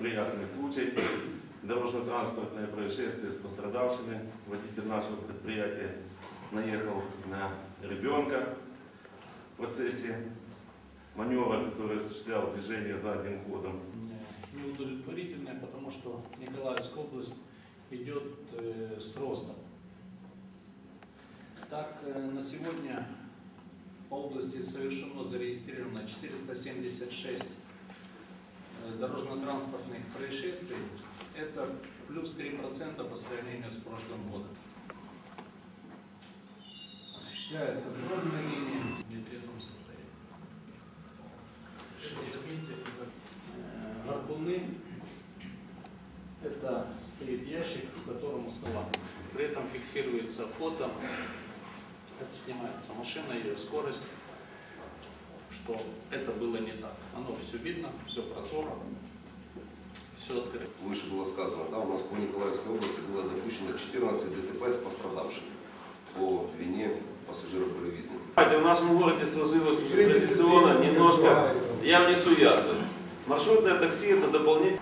неприятный случай. Дорожно-транспортное происшествие с пострадавшими. Водитель нашего предприятия наехал на ребенка в процессе маневра, который осуществлял движение задним ходом. неудовлетворительное, потому что Николаевская область идет э, с ростом. Так, э, на сегодня по области совершено, зарегистрировано 476 э, дорожно-транспортных происшествий. Это плюс 3% по сравнению с прошлым годом. Осуществляет контрольные линии в нетрезвом состоянии. Заметьте, это Э, Гарпуны – это стоит ящик, в котором стола. При этом фиксируется фото, отснимается машина, ее скорость, что это было не так. Все видно, все прозоро, все открыто. Выше было сказано, да, у нас по Николаевской области было допущено 14 ДТП с пострадавшими по вине пассажиров-перевозников. Знаете, в нашем городе сложилось уже традиционно немножко, я внесу ясность. Маршрутное такси это дополнительный